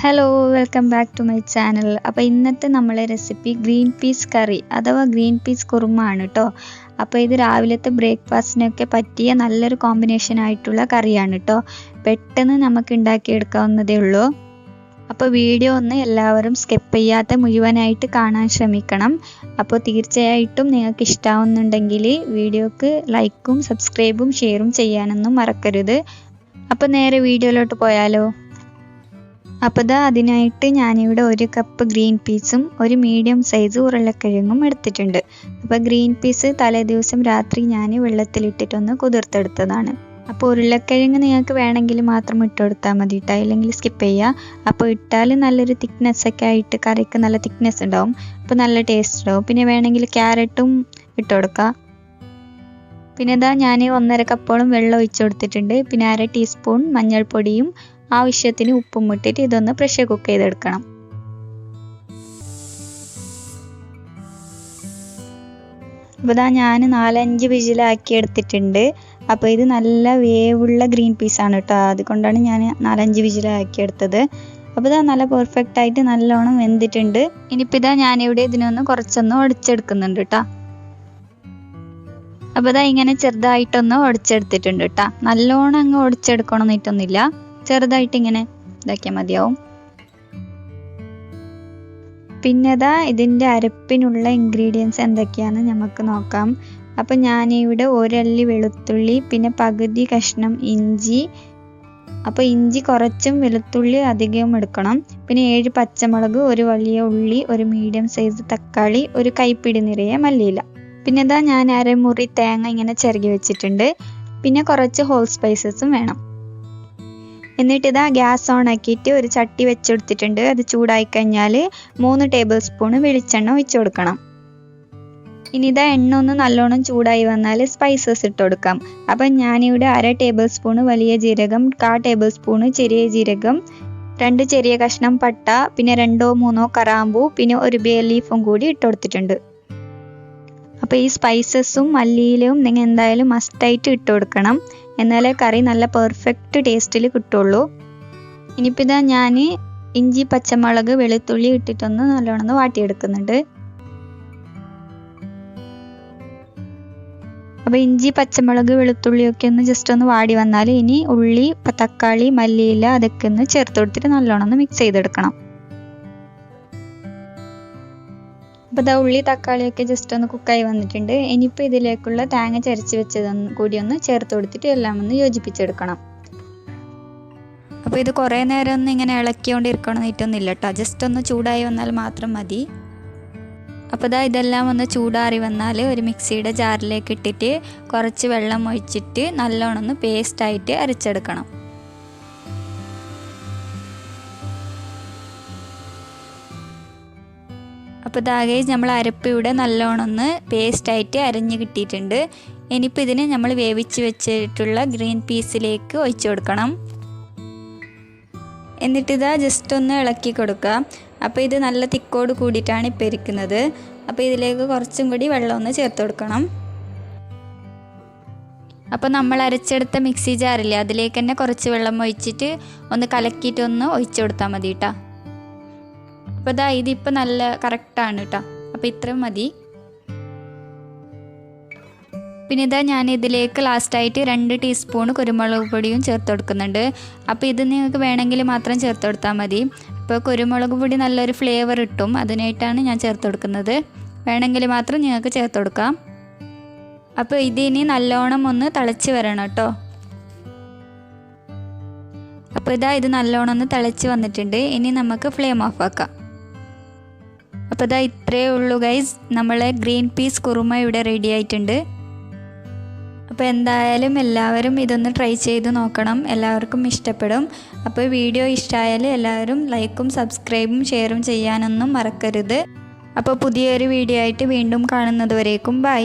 Hello welcome back to my channel അപ്പോൾ ഇന്നത്തെ നമ്മളെ റെസിപ്പി ഗ്രീൻ പീസ് കറി അഥവാ ഗ്രീൻ പീസ് കുറുമ ആണ് കേട്ടോ അപ്പോൾ ഇത് രാവിലത്തെ ബ്രേക്ക്ഫാസ്റ്റിനൊക്കെ പറ്റിയ നല്ലൊരു കോമ്പിനേഷൻ ആയിട്ടുള്ള കറിയാണ് കേട്ടോ പെട്ടെന്ന് നമുക്ക് ഉണ്ടാക്കിയെടുക്കാവുന്നതേ ഉള്ളൂ. അപ്പോൾ വീഡിയോ ഒന്ന് എല്ലാവരും സ്കിപ്പ് ചെയ്യാതെ മുഴുവനായിട്ട് കാണാൻ ശ്രമിക്കണം. അപ്പോൾ തീർച്ചയായിട്ടും നിങ്ങൾക്ക് ഇഷ്ടാവുന്നുണ്ടെങ്കിൽ വീഡിയോക്ക് ലൈക്കും സബ്സ്ക്രൈബും ഷെയറും ചെയ്യാനൊന്നും മറക്കരുത്. അപ്പോൾ നേരെ വീഡിയോയിലോട്ട് പോയാലോ? അപ്പോൾ ഇതാ അതിനായിട്ട് ഞാനിവിടെ ഒരു കപ്പ് ഗ്രീൻ പീസും ഒരു മീഡിയം സൈസ് ഉരുളക്കിഴങ്ങും എടുത്തിട്ടുണ്ട്. അപ്പോൾ ഗ്രീൻ പീസ് തലേ ദിവസം രാത്രി ഞാൻ വെള്ളത്തിലിട്ടിട്ടൊന്ന് കുതിർത്തെടുത്തതാണ്. അപ്പോൾ ഉരുളക്കിഴങ്ങ് നിങ്ങൾക്ക് വേണമെങ്കിൽ മാത്രം ഇട്ട് കൊടുത്താൽ മതി കേട്ടോ ഇല്ലെങ്കിൽ സ്കിപ്പ് ചെയ്യുക അപ്പോൾ ഇട്ടാൽ നല്ലൊരു തിക്നെസ് ഒക്കെ ആയിട്ട് കറിക്ക് നല്ല തിക്നെസ് ഉണ്ടാവും. അപ്പോൾ നല്ല ടേസ്റ്റ് ഉണ്ടാവും. പിന്നെ വേണമെങ്കിൽ ക്യാരറ്റും ഇട്ട് കൊടുക്കുക പിന്നെ ഇതാ ഞാൻ ഒന്നര കപ്പോളം വെള്ളം ഒഴിച്ചു കൊടുത്തിട്ടുണ്ട്. പിന്നെ അര ടീസ്പൂൺ മഞ്ഞൾപ്പൊടിയും ആവശ്യത്തിന് ഉപ്പും ഇട്ടിട്ട് ഇതൊന്ന് പ്രഷർ കുക്ക് ചെയ്തെടുക്കണം. അപ്പോൾ ഇതാ ഞാൻ നാലഞ്ച് വിജിലാക്കി എടുത്തിട്ടുണ്ട്. അപ്പോൾ ഇത് നല്ല വേവുള്ള ഗ്രീൻ പീസാണ് കേട്ടോ. അതുകൊണ്ടാണ് ഞാൻ നാലഞ്ച് വിജിലാക്കി എടുത്തത്. അപ്പോൾ ഇതാ നല്ല പെർഫെക്റ്റ് ആയിട്ട് നല്ലോണം വെന്തിട്ടുണ്ട്. ഇനിയിപ്പോൾ ഇതാ ഞാനിവിടെ ഇതിനൊന്ന് കുറച്ചൊന്ന് ഒടിച്ചെടുക്കുന്നുണ്ട് കേട്ടോ. അപ്പോൾ ഇതാ ഇങ്ങനെ ചെറുതായിട്ടൊന്ന് ഒടിച്ചെടുത്തിട്ടുണ്ട് കേട്ടോ. നല്ലോണം അങ്ങ് ഒടിച്ചെടുക്കണം എന്നിട്ടൊന്നുമില്ല ചെറുതായിട്ട് ഇങ്ങനെ ഇതാക്കിയാൽ മതിയാവും. പിന്നെ ഇതാ ഇതിന്റെ അരപ്പിനുള്ള ഇൻഗ്രീഡിയൻസ് എന്തൊക്കെയാണെന്ന് നമുക്ക് നോക്കാം. അപ്പം ഞാനിവിടെ ഒരല്ലി വെളുത്തുള്ളി പിന്നെ പകുതി കഷ്ണം ഇഞ്ചി. അപ്പോൾ ഇഞ്ചി കുറച്ചും വെളുത്തുള്ളി അധികവും എടുക്കണം. പിന്നെ ഏഴ് പച്ചമുളക് ഒരു വലിയ ഉള്ളി ഒരു മീഡിയം സൈസ് തക്കാളി ഒരു കൈപ്പിടി നിറയെ മല്ലിയില. പിന്നെ ഇതാ ഞാൻ അരമുറി തേങ്ങ ഇങ്ങനെ ചിരകി വെച്ചിട്ടുണ്ട്. പിന്നെ കുറച്ച് ഹോൾ സ്പൈസസും വേണം. എന്നിട്ട് ഇതാ ഗ്യാസ് ഓൺ ആക്കിയിട്ട് ഒരു ചട്ടി വെച്ചെടുത്തിട്ടുണ്ട്. അത് ചൂടായി കഴിഞ്ഞാൽ മൂന്ന് ടേബിൾ സ്പൂൺ വെളിച്ചെണ്ണ ഒഴിച്ചു കൊടുക്കണം. ഇനി ഇതാ എണ്ണ ഒന്ന് നല്ലോണം ചൂടായി വന്നാൽ സ്പൈസസ് ഇട്ട് കൊടുക്കാം. അപ്പം ഞാനിവിടെ അര ടേബിൾ സ്പൂൺ വലിയ ജീരകം കാ ടേബിൾ സ്പൂൺ ചെറിയ ജീരകം രണ്ട് ചെറിയ കഷ്ണം പട്ട പിന്നെ രണ്ടോ മൂന്നോ കറാമ്പൂ പിന്നെ ഒരു ബേ ലീഫും കൂടി ഇട്ട് കൊടുത്തിട്ടുണ്ട്. അപ്പോൾ ഈ സ്പൈസസും മല്ലിയിലും നിങ്ങൾ എന്തായാലും മസ്റ്റായിട്ട് ഇട്ട് കൊടുക്കണം. എന്നാലേ കറി നല്ല പെർഫെക്റ്റ് ടേസ്റ്റിൽ കിട്ടുള്ളൂ. ഇനിയിപ്പോൾ ഇതാ ഞാൻ ഇഞ്ചി പച്ചമുളക് വെളുത്തുള്ളി ഇട്ടിട്ടൊന്ന് നല്ലോണം വാട്ടിയെടുക്കുന്നുണ്ട്. അപ്പോൾ ഇഞ്ചി പച്ചമുളക് വെളുത്തുള്ളിയൊക്കെ ഒന്ന് ജസ്റ്റ് ഒന്ന് വാടി വന്നാൽ ഇനി ഉള്ളി തക്കാളി മല്ലിയില അതൊക്കെ ഒന്ന് ചേർത്ത് കൊടുത്തിട്ട് നല്ലോണം ഒന്ന് മിക്സ് ചെയ്തെടുക്കണം. അപ്പോൾ ഇതാ ഉള്ളി തക്കാളിയൊക്കെ ജസ്റ്റ് ഒന്ന് കുക്കായി വന്നിട്ടുണ്ട്. ഇനിയിപ്പോൾ ഇതിലേക്കുള്ള തേങ്ങ ചരച്ച് വെച്ചതൊന്ന് കൂടി ഒന്ന് ചേർത്ത് കൊടുത്തിട്ട് എല്ലാം ഒന്ന് യോജിപ്പിച്ചെടുക്കണം. അപ്പോൾ ഇത് കുറേ നേരം ഒന്ന് ഇങ്ങനെ ഇളക്കിക്കൊണ്ടിരിക്കണം എന്നിട്ടൊന്നുമില്ല കേട്ടോ ജസ്റ്റ് ഒന്ന് ചൂടായി വന്നാൽ മാത്രം മതി. അപ്പോൾ ഇതാ ഇതെല്ലാം ഒന്ന് ചൂടാറി വന്നാൽ ഒരു മിക്സിയുടെ ജാറിലേക്ക് ഇട്ടിട്ട് കുറച്ച് വെള്ളം ഒഴിച്ചിട്ട് നല്ലോണം ഒന്ന് പേസ്റ്റായിട്ട് അരച്ചെടുക്കണം. അപ്പോൾ ദാഗേജ് നമ്മൾ അരപ്പ് ഇവിടെ നല്ലോണം ഒന്ന് പേസ്റ്റായിട്ട് അരഞ്ഞ് കിട്ടിയിട്ടുണ്ട്. ഇനിയിപ്പോൾ ഇതിനെ നമ്മൾ വേവിച്ച് വെച്ചിട്ടുള്ള ഗ്രീൻ പീസിലേക്ക് ഒഴിച്ചു കൊടുക്കണം. എന്നിട്ട് ഇതാ ജസ്റ്റ് ഒന്ന് ഇളക്കി കൊടുക്കുക. അപ്പോൾ ഇത് നല്ല തിക്കോട് കൂടിയിട്ടാണ് ഇപ്പോൾ ഇരിക്കുന്നത്. അപ്പോൾ ഇതിലേക്ക് കുറച്ചും കൂടി വെള്ളം ഒന്ന് ചേർത്ത് കൊടുക്കണം. അപ്പോൾ നമ്മൾ അരച്ചെടുത്ത മിക്സി ജാറില്ലേ അതിലേക്ക് തന്നെ കുറച്ച് വെള്ളം ഒഴിച്ചിട്ട് ഒന്ന് കലക്കിയിട്ടൊന്ന് ഒഴിച്ചു കൊടുത്താൽ മതി കേട്ടോ. അപ്പോൾ ഇതാ ഇതിപ്പോൾ നല്ല കറക്റ്റാണ് കേട്ടോ അപ്പോൾ ഇത്രയും മതി. പിന്നെ ഇതാ ഞാൻ ഇതിലേക്ക് ലാസ്റ്റായിട്ട് രണ്ട് ടീസ്പൂൺ കുരുമുളക് പൊടിയും ചേർത്ത് കൊടുക്കുന്നുണ്ട്. അപ്പോൾ ഇത് നിങ്ങൾക്ക് വേണമെങ്കിൽ മാത്രം ചേർത്ത് കൊടുത്താൽ മതി. അപ്പോൾ കുരുമുളക് പൊടി നല്ലൊരു ഫ്ലേവർ കിട്ടും. അതിനായിട്ടാണ് ഞാൻ ചേർത്ത് കൊടുക്കുന്നത്. വേണമെങ്കിൽ മാത്രം നിങ്ങൾക്ക് ചേർത്ത് കൊടുക്കാം. അപ്പോൾ ഇതിനി നല്ലോണം ഒന്ന് തിളച്ച് വരണം കേട്ടോ അപ്പോൾ ഇതാ ഇത് നല്ലോണം ഒന്ന് തിളച്ച് വന്നിട്ടുണ്ട്. ഇനി നമുക്ക് ഫ്ലെയിം ഓഫ് ആക്കാം. അപ്പോൾ ഇതാ ഇത്രയേ ഉള്ളൂ ഗൈസ് നമ്മളെ ഗ്രീൻ പീസ് കുറുമ ഇവിടെ റെഡി ആയിട്ടുണ്ട്. അപ്പോൾ എന്തായാലും എല്ലാവരും ഇതൊന്ന് ട്രൈ ചെയ്ത് നോക്കണം. എല്ലാവർക്കും ഇഷ്ടപ്പെടും. അപ്പോൾ വീഡിയോ ഇഷ്ടമായാൽ എല്ലാവരും ലൈക്കും സബ്സ്ക്രൈബും ഷെയറും ചെയ്യാനൊന്നും മറക്കരുത്. അപ്പോൾ പുതിയൊരു വീഡിയോ ആയിട്ട് വീണ്ടും കാണുന്നത് വരേക്കും. ബൈ